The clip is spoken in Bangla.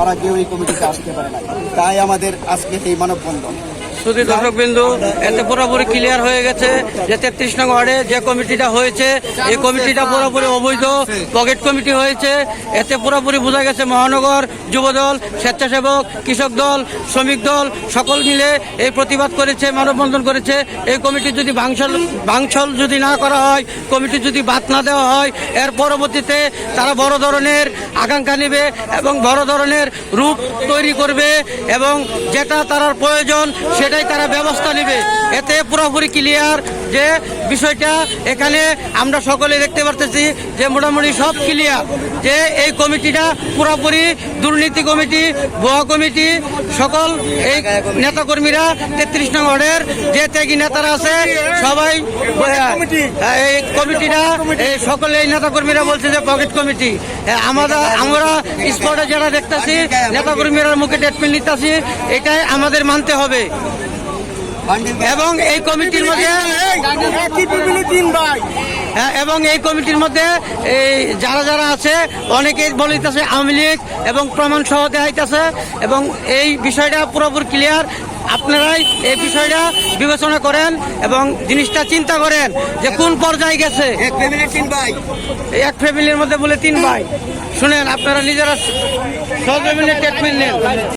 তারা কেউ এই কমিটিতে আসতে পারে না। তাই আমাদের আজকে এই মানববন্ধন। শুধু দর্শক বিন্দু এতে পুরোপুরি ক্লিয়ার হয়ে গেছে যে তেত্রিশ নং ওয়ার্ডে যে কমিটিটা হয়েছে, এই কমিটিটা পুরোপুরি অবৈধ, পকেট কমিটি হয়েছে। এতে পুরোপুরি বোঝা গেছে মহানগর, যুবদল, স্বেচ্ছাসেবক, কৃষক দল, শ্রমিক দল, সকল মিলে এই প্রতিবাদ করেছে, মানববন্ধন করেছে। এই কমিটি যদি ভাঙচল ভাঙচল যদি না করা হয়, কমিটি যদি বাদ না দেওয়া হয়, এর পরবর্তীতে তারা বড় ধরনের আকাঙ্ক্ষা নেবে এবং বড় ধরনের রূপ তৈরি করবে এবং যেটা তার প্রয়োজন সেটাই তারা ব্যবস্থা নেবে। এতে পুরোপুরি ক্লিয়ার যে বিষয়টা এখানে আমরা সকলে দেখতে পারতেছি যে মোটামুটি সব ক্লিয়ার যে এই কমিটিটা পুরোপুরি দুর্নীতি কমিটি ভুয়া কমিটি সকল এই নেতাকর্মীরা তেত্রিশ নং ওয়ার্ডের যে ত্যাগী নেতারা আছে সবাই হ্যাঁ, এই কমিটিটা এই সকলে এই নেতাকর্মীরা বলছে যে পকেট কমিটি আমরা আমরা স্পটে যারা দেখতেছি নেতাকর্মীরা মুখে ট্রিটমেন্ট নিতেছি এটাই আমাদের মানতে হবে। এবং এই কমিটির মধ্যে হ্যাঁ, এবং এই কমিটির মধ্যে এই যারা যারা আছে অনেকে বলিতেছে আওয়ামী লীগ এবং প্রমাণ সহ দেখাইতেছে এবং এই বিষয়টা পুরোপুরি ক্লিয়ার আপনারাই এই বিষয়টা বিবেচনা করেন এবং জিনিসটা চিন্তা করেন যে কোন পর্যায়ে গেছে। এক ফ্যামিলি তিন ভাই। এক ফ্যামিলির মধ্যে বলে তিন ভাই। শুনেন আপনারা নিজেরা সহজমিনে ট্রিটমেন্ট নেন।